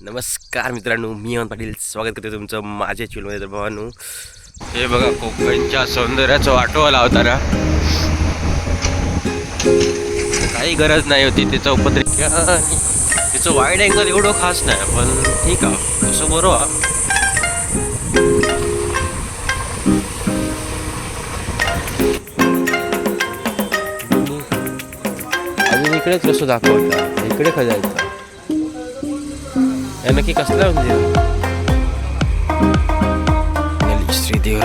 नमस्कार मित्रांनो मी अमन पाटील. स्वागत करते तुमचं माझ्या चॅनलमध्ये. तर भावांनो हे बघा कोकणच्या सौंदर्याचा वाटोवा लावताना. काही गरज नाही होती त्याचा उपद्रेक आणि त्याचं वाईड अँगल एवढं खास नाही पण ठीक आहे तसं बरोबर अजून इकडेच कसं दाखवता इकडे खा जायचं या नक्की कसला मंदिर श्री देव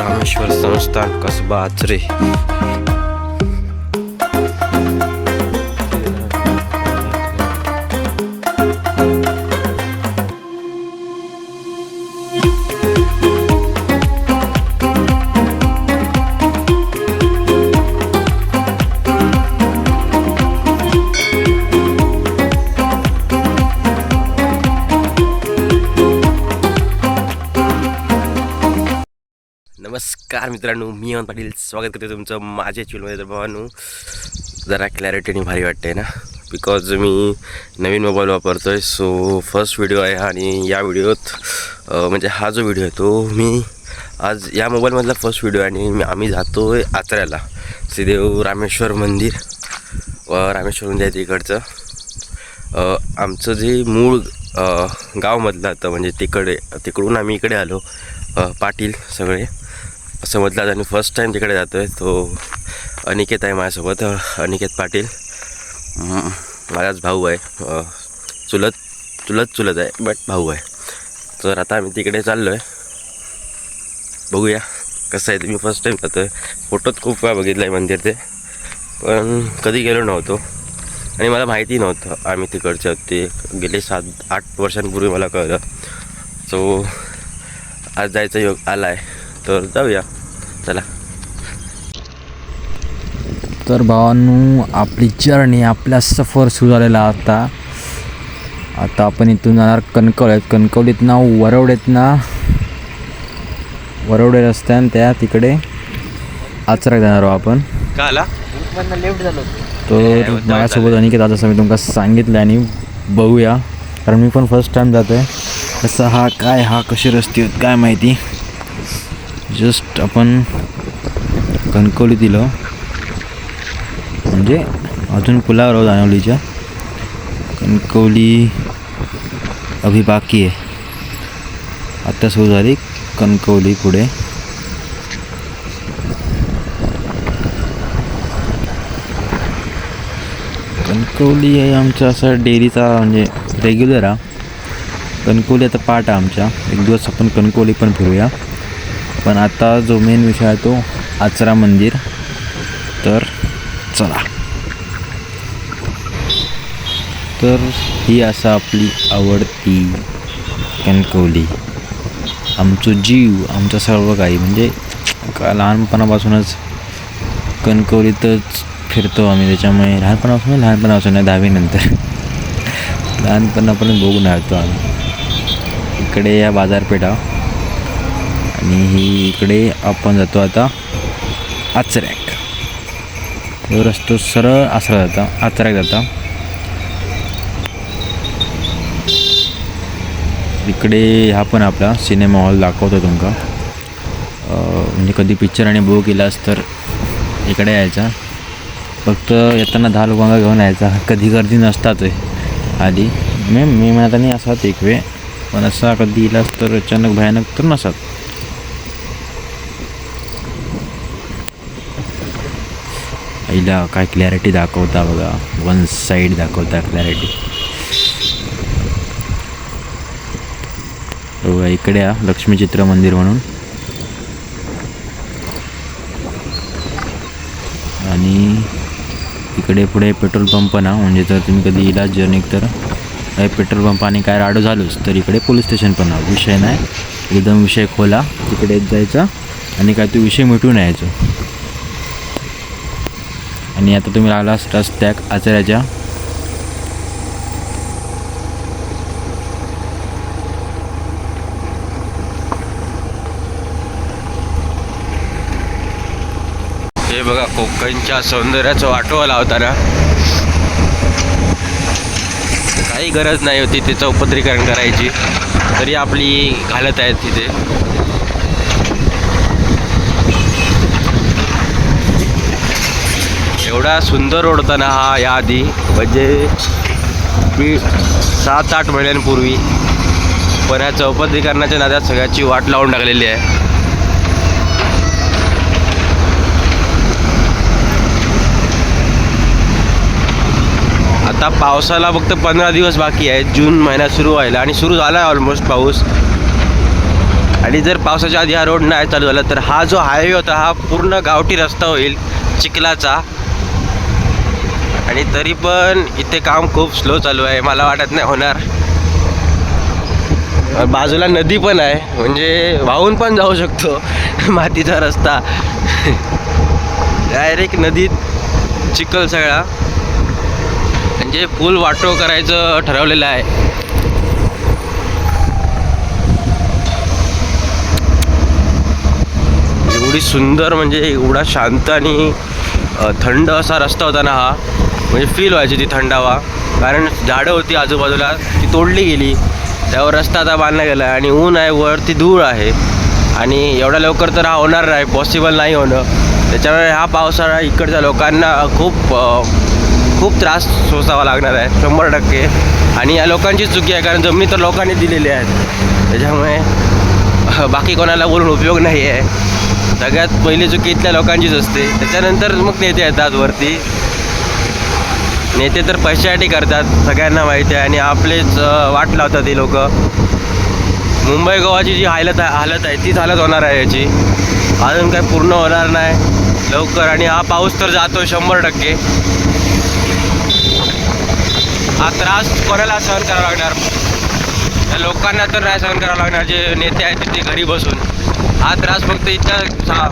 नमस्कार मित्रांनो मी अमन पाटील. स्वागत करते तुमचं माझ्या चॅनलमध्ये तर भावांनो जरा क्लॅरिटीने भारी वाटते ना? बिकॉज मी नवीन मोबाईल वापरतो आहे सो फर्स्ट व्हिडिओ आहे आणि या व्हिडिओत म्हणजे हा जो व्हिडिओ आहे तो मी आज या मोबाईलमधला फर्स्ट व्हिडिओ आहे आणि आम्ही जातो आहे आचऱ्याला श्रीदेव रामेश्वर मंदिर. व रामेश्वर मंदिर आहे तिकडचं. आमचं जे मूळ गावमधलं होतं म्हणजे तिकडे तिकडून आम्ही इकडे आलो. पाटील सगळे. समजलं आता मी फर्स्ट टाईम तिकडे जातो आहे तो अनिकेत आहे माझ्यासोबत अनिकेत पाटील. माझाच भाऊ आहे. चुलत चुलत चुलत आहे बट भाऊ आहे. तर आता आम्ही तिकडे चाललो आहे बघूया कसं आहे. ते मी फर्स्ट टाईम जातो आहे फोटोत खूप वेळा बघितलं आहे मंदिर ते. पण कधी गेलो नव्हतो. आणि मला माहिती नव्हतं आम्ही तिकडचे होते. गेले सात आठ वर्षांपूर्वी मला कळलं. सो आज जायचा योग आला आहे तर जाऊया. चला. तर भावांनो आपली जर्नी आपला सफर सुरू झालेला आता. आता आपण इथून जाणार कणकवलीत कणकवलीत ना वरवडेत ना वरवडे रस्त्यान त्या तिकडे. आचरा जाणार आहोत आपण. तर माझ्यासोबत अनिकेत आता असं मी तुमका सांगितलं आणि बघूया. कारण मी पण फर्स्ट टाईम जातो आहे कसा हा काय हा कसे रस्ते आहेत काय माहिती. जस्ट आपण कणकवली दिलं. म्हणजे अजून पुलावर आहोत दानवलीच्या कणकवली अभी बाकी आहे. आत्ता सुरू झाली कणकवली पुढे. कणकवली आहे आमचा असा डेअरीचा म्हणजे रेग्युलर हा. कणकवली आता पार्ट आहे आमच्या. एक दिवस आपण कणकवली पण फिरूया. पण आता जो मेन विषय आहे तो आचरा मंदिर. तर चला. तर ही असा आपली आवडती कणकवली. आमचं जीव आमचं सर्व काही. म्हणजे का लहानपणापासूनच कणकवलीतच फिरतो आम्ही. त्याच्यामुळे लहानपणापासून लहानपणापासून दहावीनंतर लहानपणापर्यंत बघून राहतो आम्ही. इकडे या बाजारपेठा. आणि ही इकडे आपण जातो आता आचऱ्याक. तो रस्तो सरळ आसरा जाता आचऱ्याक जाता. इकडे हा पण आपला सिनेमा हॉल दाखवतो तुमका. म्हणजे कधी पिक्चर आणि बुक केलास तर इकडे यायचा. फक्त येताना दहा लोकांना घेऊन यायचा. कधी गर्दी नसतात आधी. मी मी म्हणत नाही असाच एक वेळ. पण असा कधी इलास तर अचानक भयानक तर नसतात. आईला काय क्लॅरिटी दाखवता बघा. वन साईड दाखवता क्लॅरिटी बघा इकडे या लक्ष्मी चित्र मंदिर म्हणून. आणि इकडे पुढे पेट्रोल पंप ना म्हणजे जर तुम्ही कधी इलाज जर्निक तर पेट्रोल पंप आणि काय राडो झालोच तर इकडे पोलीस स्टेशन पण विषय नाही. एकदम विषय खोला. तिकडे जायचा आणि काय तो विषय मिटून यायचो. आणि आता तुम्ही लागला रस्त्याक आचऱ्याच्या हे बघा कोकणच्या सौंदर्याचा वाटोवा लावताना. काही गरज नाही होती तिचं उपद्रीकरण करायची. तरी आपली घालत आहेत तिथे. एवढा सुंदर रोड होता ना हा याआधी म्हणजे मी सात आठ महिन्यांपूर्वी पण ह्या चौपदरीकरणाच्या नाद्यात सगळ्याची वाट लावून टाकलेली आहे. आता पावसाला फक्त पंधरा दिवस बाकी आहे जून महिना सुरू व्हायला आणि सुरू झाला आहे ऑलमोस्ट पाऊस. आणि जर पावसाच्या आधी हा रोड नाही चालू झाला तर हा जो हायवे होता हा पूर्ण गावठी रस्ता होईल चिखलाचा. आणि तरी पण इथे काम खूप स्लो चालू आहे. मला वाटत नाही होणार. बाजूला नदी पण आहे. म्हणजे वाहून पण जाऊ शकतो. मातीचा रस्ता. डायरेक्ट नदीत चिखल सगळा. म्हणजे पूल वाटो करायचं ठरवलेलं आहे. एवढी सुंदर म्हणजे एवढा शांत आणि थंड असा रस्ता होता ना हा. म्हणजे फील व्हायची ती थंडावा. कारण झाडं होती आजूबाजूला ती तोडली गेली. त्यावर रस्ता आता बांधला गेला आणि ऊन आहे वरती धूळ आहे. आणि एवढ्या लवकर तर हा होणार नाही पॉसिबल नाही होणं. त्याच्यामुळे हा पावसाळा इकडच्या लोकांना खूप खूप त्रास सोसावा लागणार आहे शंभर टक्के. आणि या लोकांची चुकी आहे कारण जमिनी तर लोकांनी दिलेली आहेत. त्याच्यामुळे बाकी कोणाला बोलून उपयोग नाही आहे सगळ्यात पहिली चुकी इथल्या लोकांचीच असते. त्याच्यानंतर मग नेते येतात वरती नेते तर पैशासाठी करतात सगळ्यांना माहिती आहे आणि आपलेच वाट लावतात ही लोक. मुंबई गोवाची जी हालत आहे हालत आहे तीच हालत होणार आहे याची. अजून काही पूर्ण होणार नाही लवकर. आणि हा पाऊस तर जातो शंभर टक्के. हा त्रास कोणाला सहन करावा लागणार? त्या लोकांना तर नाही सहन करावं लागणार जे नेते आहेत तिथे घरी बसून. हा त्रास फक्त इथल्या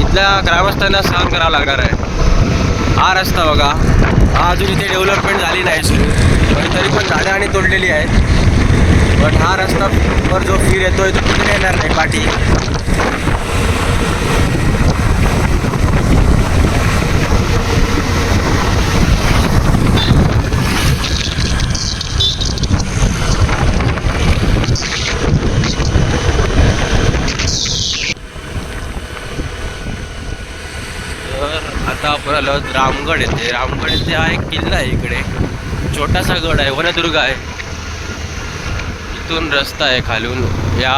इथल्या ग्रामस्थांना सहन करावा लागणार आहे. हा रस्ता बघा. हा अजून इथे डेव्हलपमेंट झाली नाही. सुरू पण तरी पण झाडं आणि तोडलेली आहेत. पण हा रस्ता वर जो फिर येतोय तो कुठे येणार नाही पाठी तर आता आपण आलो आहोत रामगड येथे रामगड येथे हा एक किल्ला आहे इकडे. छोटासा गड आहे वनदुर्ग आहे. इथून रस्ता आहे खालून या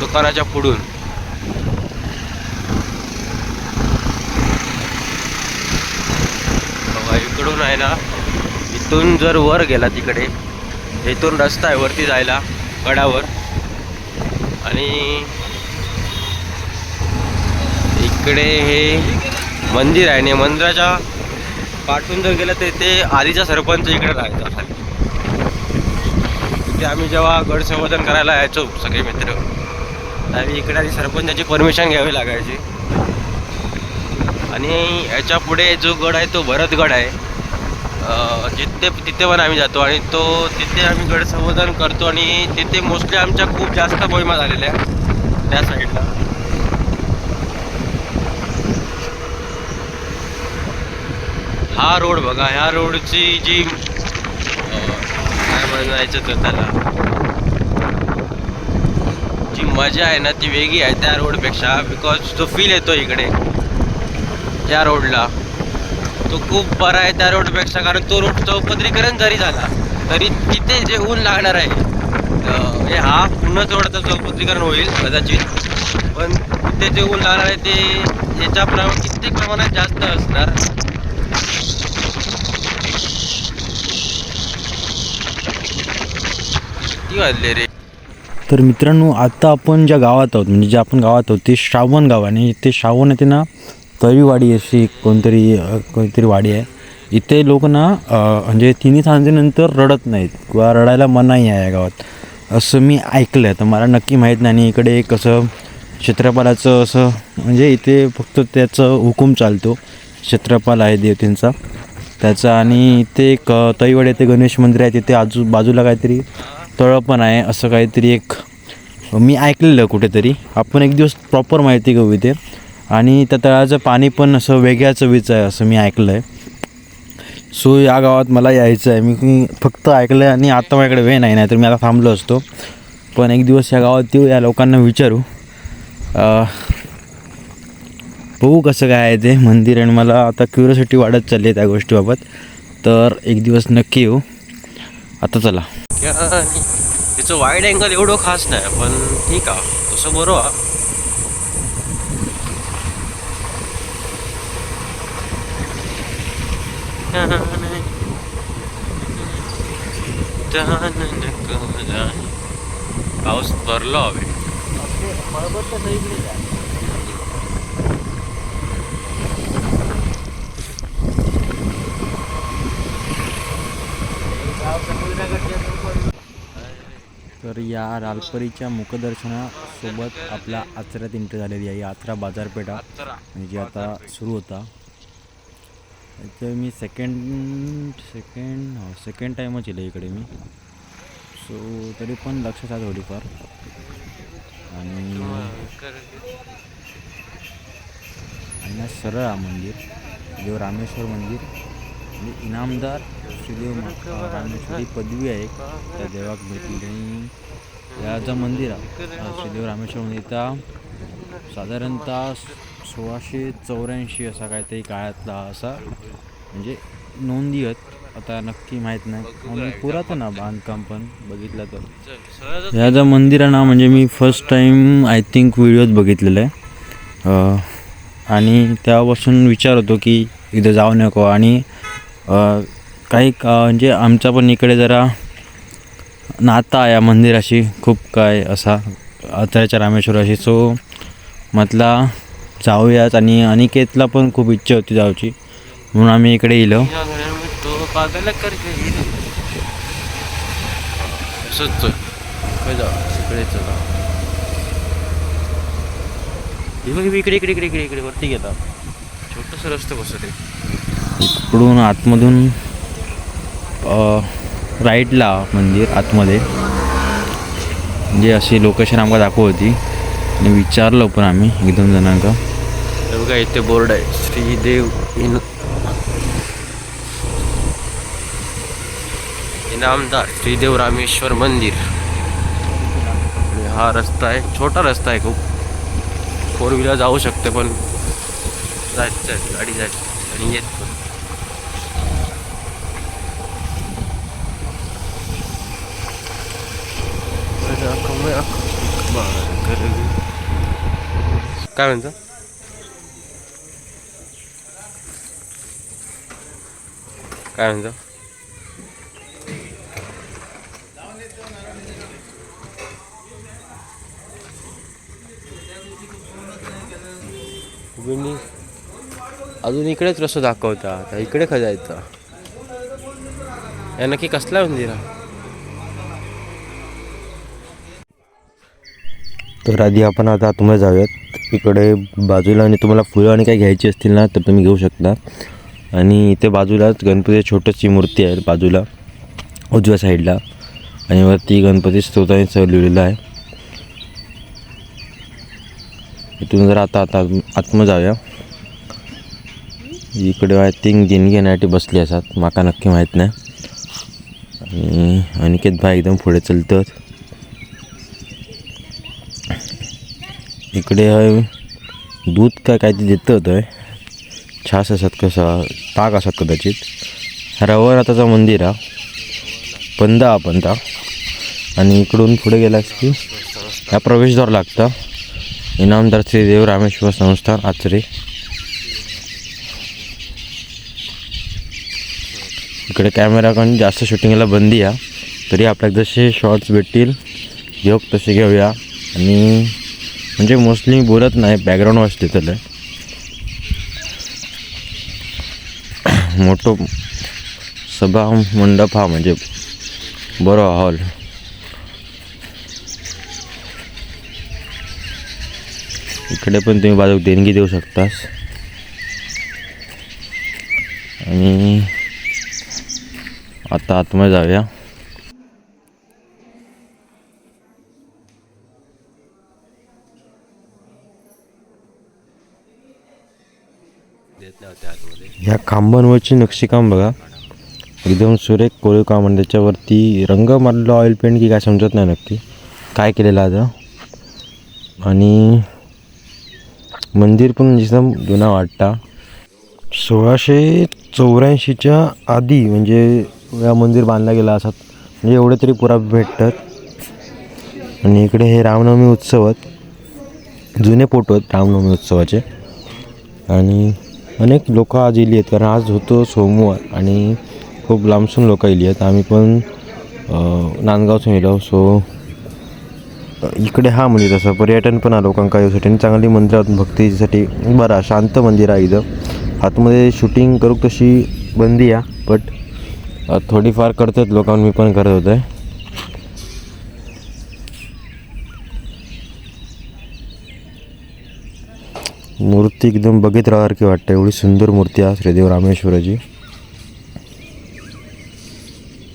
दुकानाच्या पुढून. बघा इकडून आहे ना इथून जर वर गेला तिकडे इथून रस्ता आहे वरती जायला गडावर. आणि इकडे हे मंदिर आहे आणि मंदिराच्या पाठून जर गेलं तर ते आधीचा सरपंच इकडे राहायचा. तिथे आम्ही जेव्हा गड संवर्धन करायला यायचो सगळे मित्र. आणि इकडे आधी सरपंचाची परमिशन घ्यावी लागायची. आणि याच्यापुढे जो गड आहे तो भरतगड आहे. जिथे तिथे पण आम्ही जातो आणि तो तिथे आम्ही गड संवर्धन करतो आणि तिथे मोस्टली आमच्या खूप जास्त मोहिमा झालेल्या आहे त्या साईडला हा रोड बघा ह्या रोडची जी काय म्हणायचं तर त्याला? जी मजा आहे ना ती वेगळी आहे त्या रोडपेक्षा बिकॉज तो फील येतो इकडे त्या रोडला. तो खूप बरा आहे त्या रोडपेक्षा कारण तो रोड चौपदरीकरण जरी झाला तरी तिथे जे ऊन लागणार आहे हे हा पूर्णच रोडचं चौपदरीकरण होईल कदाचित. पण तिथे जे ऊन लागणार आहे ते याच्या प्रमाण कित्येक प्रमाणात जास्त असणार. किती वाजले रे? तर मित्रांनो आता आपण ज्या गावात आहोत म्हणजे जे आपण गावात आहोत ते श्रावण गाव आणि इथे श्रावण येते ना तळीवाडी अशी कोणतरी कोणतरी वाडी आहे. इथे लोक ना म्हणजे तिन्ही सांजेनंतर रडत नाहीत किंवा रडायला मनाही आहे या गावात. असं मी ऐकलं आहे तर मला नक्की माहीत नाही. आणि इकडे एक असं क्षेत्रपालाचं असं म्हणजे इथे फक्त त्याचं हुकूम चालतो. क्षेत्रपाल आहे देवतेंचा. त्याचा आणि इथे एक तईवाडी तळीवाडी येथे गणेश मंदिर आहे. तिथे आजू बाजूला काहीतरी तळं पण आहे असं काहीतरी एक मी ऐकलेलं कुठेतरी. आपण एक दिवस प्रॉपर माहिती घेऊ इथे. आणि त्या तळाचं पाणी पण असं वेगळ्या चवीचं आहे असं मी ऐकलं आहे सो या गावात मला यायचं आहे. मी मी फक्त ऐकलं आहे आणि आता माझ्याकडे वेळ नाही नाही तर मी आता थांबलो असतो. पण एक दिवस या गावात येऊ या लोकांना विचारू. बघू कसं काय आहे ते. मंदिर आणि मला आता क्युरियोसिटी वाढत चालली आहे त्या गोष्टीबाबत. तर एक दिवस नक्की येऊ. आता चला. त्याचं वाईड अँगल एवढं खास नाही पण ठीक आहे तसं बरं हा पाऊस भरलो हवे तर या रालपरीच्या मुखदर्शनासोबत आपल्या आचऱ्यात एंट्री झालेली आहे. आचरा बाजारपेठा म्हणजे आता सुरू होता. तर मी सेकंड सेकंड सेकंड टाईमच येईल इकडे मी. सो तरी पण लक्षात आहे थोडीफार. आणि आणि ना सरळ मंदिर देव रामेश्वर मंदिर म्हणजे इनामदार श्रीदेव मा- रामेश्वर ही पदवी आहे. त्या देवाक भेटली. याचं मंदिर आहे. श्रीदेव रामेश्वर मंदिरचा साधारणतः सोळाशे चौऱ्याऐंशी असा काहीतरी काळातला असा म्हणजे नोंदी आहेत. आता नक्की माहीत नाही. आणि पुरातन बांधकाम पण बघितलं तर. ह्याचं मंदिर आहे मंदिराना म्हणजे मी first time I think videos बघितलेलं. आहे आणि त्यापासून विचार होतो की इथं जाऊ नको. आणि काही का म्हणजे आमचा पण इकडे जरा नाता आहे या मंदिराशी खूप काय असा अथऱ्याच्या रामेश्वराशी. सो म्हटला जाऊयाच आणि अनिकेतला पण खूप इच्छा होती जाऊची. म्हणून आम्ही इकडे येलो इकडे इकडे इकडे इकडे इकडे वरती गेला छोटस रस्तं कसं ते इकडून आतमधून राईटला मंदिर आतमध्ये. जे अशी लोकेशन आमका दाखव होती. आणि विचारलं पण आम्ही एक दोन जणांका बघा इथे बोर्ड आहे. श्रीदेव इन इनामदार श्रीदेव रामेश्वर मंदिर. आणि हा रस्ता आहे. छोटा रस्ता आहे खूप. फोर व्हीलर जाऊ शकते पण. जायचं गाडी जायची आणि येत पण. काय म्हणता? काय म्हणतो? अजून इकडेच रस्तो दाखवता इकडे खा या नक्की कसला मंदिर हा तर आधी आपण आता आतमध्ये जाऊयात. इकडे बाजूला आणि तुम्हाला फुलं आणि काही घ्यायची असतील ना तर तुम्ही घेऊ शकता. आणि इथे बाजूलाच गणपती छोटीशी मूर्ती आहे बाजूला उजव्या साईडला आणि वरती गणपती स्तोत्राने सर लिहिलेलं आहे. इथून जर आता आता आतमध्ये जाऊया. इकडे आय थिंक देणगी घेण्यासाठी बसली असतात माका नक्की माहीत नाही. आणि अनिकेत भाई एकदम पुढे चलतात. इकडे आहे दूध काय काय ते देतं होतं. छास असतात कसं ताक असतात कदाचित रवनाथाचं मंदिर हा पंदा हा पंदा आणि इकडून पुढे गेलास की ह्या प्रवेशद्वार लागता. इनामदार श्रीदेव रामेश्वर संस्थान आचरे. इकडे कॅमेरा पण जास्त शूटिंगला बंदी आहे. तरी आपल्याला जसे शॉर्ट्स भेटतील योग तसे घेऊया. आणि म्हणजे मोस्टली बोलत नाही बॅकग्राऊंड वाजते त्याला मोठं सभा मंडप हा म्हणजे बरो हॉल. इकडे पण तुम्ही बाजूक देणगी देऊ शकतास. आणि आता आतमध्ये जाऊया देत नाही होते आतमध्ये ह्या खांबांवरची नक्षीकाम बघा. एकदम सुरेख कोरीव काम आणि त्याच्यावरती रंग मारलेलं ऑइल पेंट की काय समजत नाही नक्की. काय केलेलं आता? आणि मंदिर पण एकदम जुना वाटता. सोळाशे चौऱ्याऐंशीच्या आधी म्हणजे या मंदिर बांधला गेला असत. म्हणजे एवढे तरी पुरावे भेटतात. आणि इकडे हे रामनवमी उत्सवात जुने फोटो आहेत रामनवमी उत्सवाचे. आणि अनेक लोक आज इली आहेत. कारण आज होतो सोमवार आणि खूप लांबसून लोक इली आहेत. आम्ही पण नांदगावसून येलो सो इकडे हा म्हणजे तसं पर्यटन पण आलो. लोकांका यासाठी आणि चांगली मंदिर भक्तीसाठी बरं शांत मंदिर आहे इथं. आतमध्ये शूटिंग करू तशी बंदी आहे बट थोडीफार करतात लोकांना मी पण करत होते. मूर्ती एकदम बघित राहासारखी वाटते. एवढी सुंदर मूर्ती आहे श्रीदेव रामेश्वराची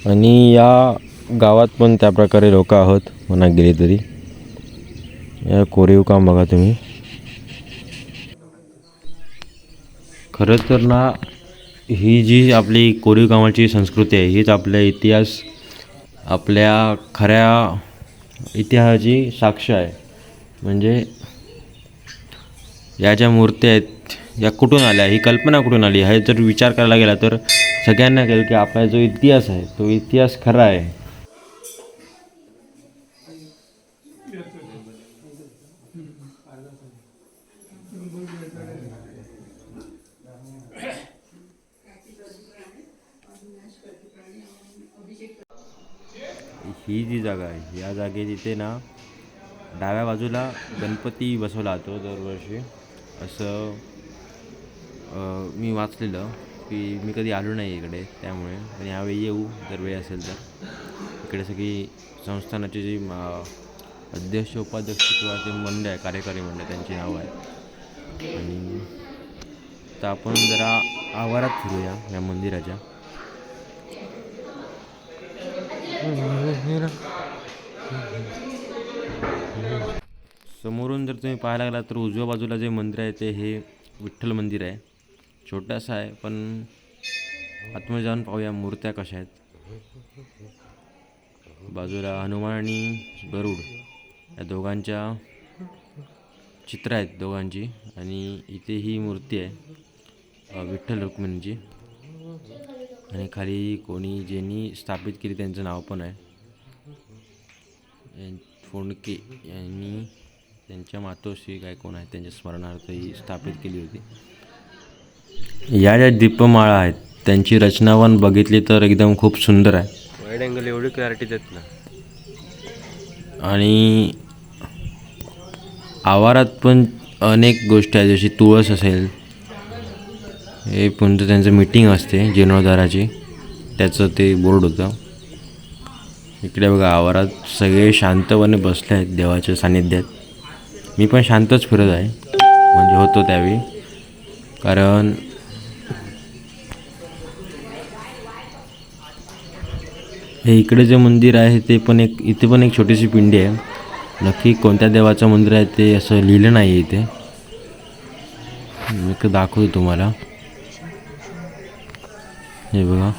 आणि या गावात पण त्या प्रकारे लोक आहोत म्हणा गेले तरी. या कोरीव काम बघा तुम्ही. खरं तर ना ही जी आपली कोरीव कामाची संस्कृती आहे हीच आपल्या इतिहास आपल्या खऱ्या इतिहासाची साक्ष आहे. म्हणजे या ज्या मूर्त्या आहेत या कुठून आल्या ही कल्पना कुठून आली? हे जर विचार करायला गेला तर सगळ्यांना कळेल की आपला जो इतिहास आहे तो इतिहास खरा आहे. ही जी जागा आहे या जागे तिथे ना डाव्या बाजूला गणपती बसवला जातो दरवर्षी. असं मी वाचलेलं की मी कधी आलो नाही इकडे त्यामुळे. पण यावेळी येऊ जर वेळ असेल तर. इकडे सगळी संस्थानाची जी मा- अध्यक्ष उपाध्यक्ष किंवा जे मंडळ आहे कार्यकारी मंडळ त्यांची नावं आहे आणि तर आपण जरा आवारात फिरूया या मंदिराच्या. समोरून जर तुम्ही पाहायला लागला तर उजव्या बाजूला जे मंदिर आहे ते हे विठ्ठल मंदिर आहे. छोटंसं आहे पण आतमध्ये जाऊन पाहूया मूर्त्या कशा आहेत. बाजूला हनुमान आणि गरुड या दोघांच्या चित्र आहेत दोघांची आणि इथे ही मूर्ती आहे विठ्ठल रुक्मिणीची. आणि खाली कोणी ज्यांनी स्थापित केली त्यांचं नाव पण आहे. फोंडके यांनी त्यांच्या मातोश्री काय कोण आहेत त्यांच्या स्मरणार्थ ही स्थापित केली होती. या ज्या दीपमाळा आहेत त्यांची रचना पण बघितली तर एकदम खूप सुंदर आहे. वाईड अँगल एवढी क्लॅरिटी देत ना. आणि आवारात पण अनेक गोष्टी आहेत जशी तुळस असेल हे पण त्यांचं मीटिंग असते जीर्णोद्धाराची त्याचं ते बोर्ड होतं. इकडे बघा आवारात सगळे शांतपणे बसले आहेत देवाच्या सानिध्यात मी पण शांतच फिरत आहे. म्हणजे होतो त्यावेळी. कारण हे इकडे जे मंदिर आहे ते पण एक इथे पण एक छोटीशी पिंडी आहे. नक्की कोणत्या देवाचं मंदिर आहे ते असं लिहिलं नाही आहे इथे. मी दाखवतो तुम्हाला. हे बघा.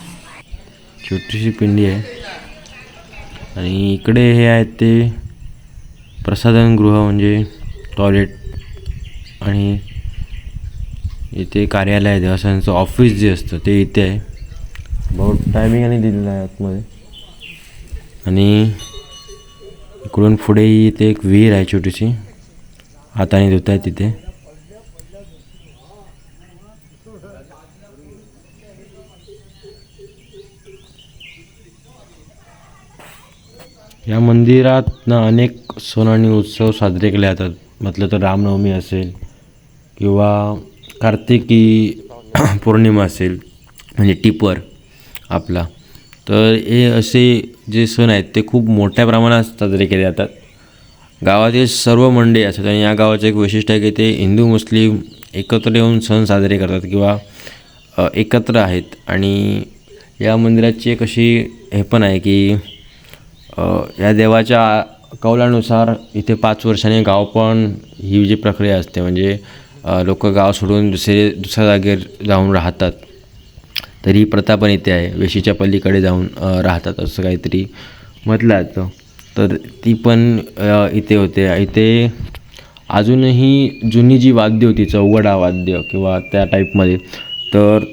छोटीशी पिंडी आहे. आणि इकडे हे आहेत ते प्रसाधनगृह म्हणजे टॉयलेट आणि इथे कार्यालय आहे देवस्थानाचं ऑफिस जे असतं ते इथे आहे. बहुत टायमिंग आणि दिलेलं आहे आतमध्ये. आणि इकडून पुढेही इथे एक विहीर आहे छोटीशी. हाताने धुत आहे तिथे या मंदिरात ना अनेक सण आणि उत्सव साजरे केले जातात. म्हटलं तर रामनवमी असेल किंवा कार्तिकी पौर्णिमा असेल म्हणजे टिपर आपला. तर हे असे जे सण आहेत ते खूप मोठ्या प्रमाणात साजरे केले जातात. गावातील सर्व मंडळी असतात आणि या गावाचं एक वैशिष्ट्य आहे की ते हिंदू मुस्लिम एकत्र येऊन सण साजरे करतात किंवा एकत्र आहेत. आणि या मंदिराची एक अशी हे पण आहे की या देवाच्या कौलानुसार इथे पाच वर्षांनी गाव पण ही जी प्रक्रिया असते म्हणजे लोक गाव सोडून दुसरे दुसऱ्या जागेवर जाऊन राहतात. तर ही प्रथा पण इथे आहे. वेशीच्या पलीकडे जाऊन राहतात असं काहीतरी म्हटलं जातं. तर ती पण इथे होते. इथे अजूनही जुनी जी वाद्य होती चौघडा वाद्य किंवा त्या टाईपमध्ये तर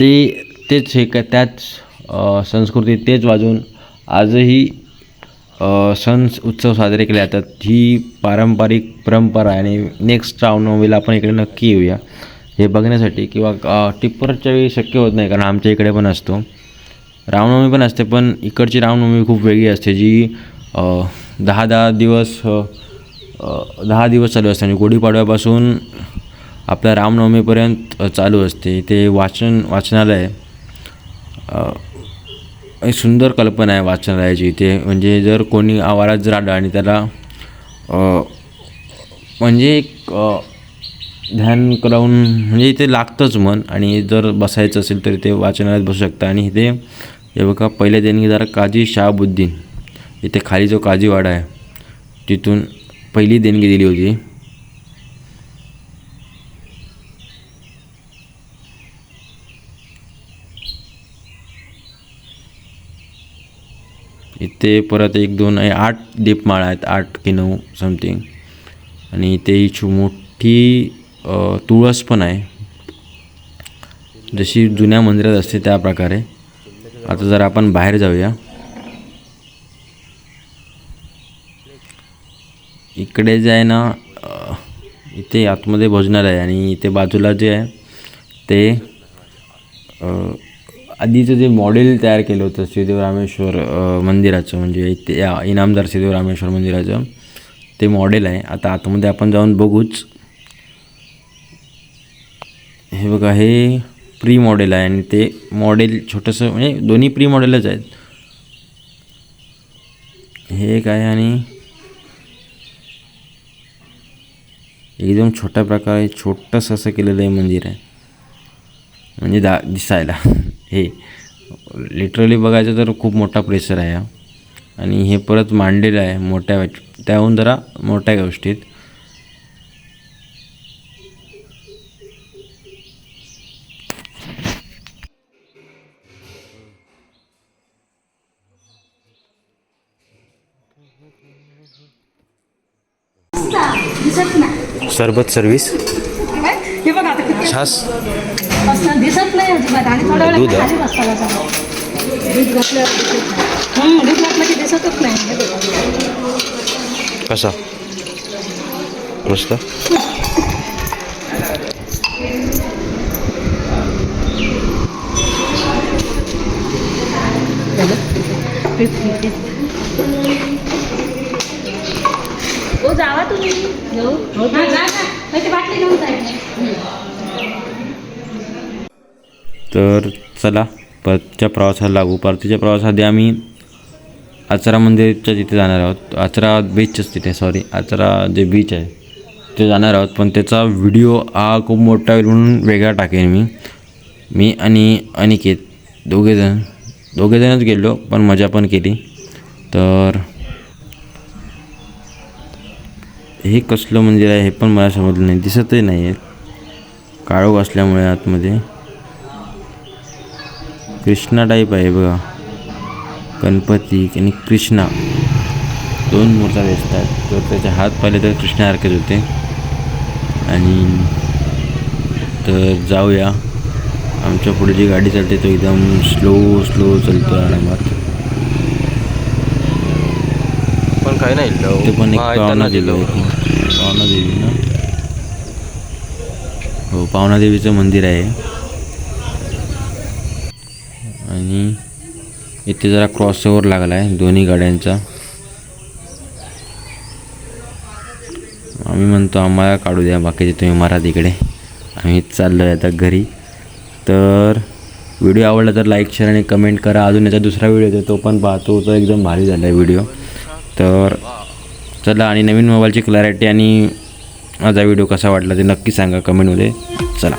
ते तेच हे का त्याच संस्कृती तेच वाजवून आजही सण उत्सव साजरे केले जातात. ही पारंपरिक परंपरा आहे आणि नेक्स्ट रामनवमीला आपण इकडे नक्की येऊया. हे बघण्यासाठी किंवा टिप्परच्या वेळी शक्य होत नाही कारण आमच्या इकडे पण असतो. रामनवमी पण असते पण इकडची रामनवमी खूप वेगळी असते जी दहा दहा दिवस दहा दिवस चालू असते म्हणजे गुढीपाडव्यापासून आपल्या रामनवमीपर्यंत चालू असते. ते वाचन वाचनालय सुंदर कल्पना आहे वाचनालयाची इथे. म्हणजे जर कोणी आवारात जर आलं आणि त्याला म्हणजे एक ध्यान करावून म्हणजे इथे लागतंच मन. आणि जर बसायचं असेल तर इथे वाचनालयात बसू शकता. आणि इथे हे बघा पहिले देणगीदार काजी शहाबुद्दीन. इथे खाली जो काजीवाडा आहे तिथून पहिली देणगी दिली होती. इथे परत एक दोन आहे आठ दीपमाळा आहेत आठ की नऊ समथिंग आणि इथे ही मोठी तुळस पण आहे. जशी जुन्या मंदिरात असते त्या प्रकारे. आता जर आपण बाहेर जाऊया. इकडे जे आहे ना इथे आतमध्ये भोजनालय आहे आणि इथे बाजूला जे आहे ते आधीचं जे मॉडेल तयार केलं होतं श्रीदेव रामेश्वर मंदिराचं म्हणजे ते या इनामदार श्रीदेव रामेश्वर मंदिराचं ते मॉडेल आहे. आता आतमध्ये आपण जाऊन बघूच. हे बघा हे प्री मॉडेल आहे आणि ते मॉडेल छोटंसं म्हणजे दोन्ही प्री मॉडेलच आहेत. हे एक आहे आणि एकदम छोट्या प्रकारे छोटंसं असं केलेलं आहे मंदिर आहे. म्हणजे दा दिसायला. हे लिटरली बघायचं तर खूप मोठा प्रेशर आहे आणि हे परत मांडलेलं आहे मोठ्या व्याच- त्याहून जरा मोठ्या गोष्टीत. सरबत हे किती छास. वाजता दिसत नाही अजिबात. आणि थोड्या दूध वेळा? खाली बसता बसा दूध घातल्यावर दूध घातलं की दिसतच नाही. हे. कसा? मस्त? हो जावा तुम्ही. हो हा, जा जा. त्याची बाटली घेऊन जायची. तर चला परतच्या प्रवासाला लागू. परतीच्या प्रवासाआधी आम्ही आचरा मंदिरच्या तिथे जाणार आहोत. आचरा बीचच तिथे सॉरी आचरा जे बीच आहे ते जाणार आहोत. पण त्याचा व्हिडिओ हा खूप मोठा होईल म्हणून वेगळा टाकेन मी. मी आणि अनिकेत दोघेजण दोघेजणच गेलो पण मजा पण केली. तर हे कसलं मंदिर आहे हे पण मला समजलं नाही. दिसतही नाही आहे काळोख असल्यामुळे आतमध्ये. कृष्णा टाईप आहे बघा. गणपती आणि कृष्णा. दोन मूर्त्या दिसत आहेत तर त्याचे हात पाहिले तर कृष्णासारखेच होते. आणि तर जाऊया. आमच्या पुढे जी गाडी चालते तो एकदम स्लो स्लो चालतो आरामात. पण काही नाही ते पण एक पावना दिलं. आहे पावना देवी ना? हो पावना देवीचं मंदिर आहे आणि इथे जरा क्रॉसओव्हर लागला आहे दोन्ही गाड्यांचा. आम्ही म्हणतो आम्हाला काढू द्या बाकीचे तुम्ही मारा तिकडे. आम्ही चाललो आहे आता घरी. तर व्हिडिओ आवडला तर लाईक शेअर आणि कमेंट करा. अजून याचा दुसरा व्हिडिओ येतो तो पण पाहतो. तो एकदम भारी झाला आहे व्हिडिओ. तर चला आणि नवीन मोबाईलची क्लॅरिटी आणि माझा व्हिडिओ कसा वाटला ते नक्की सांगा कमेंटमध्ये. चला.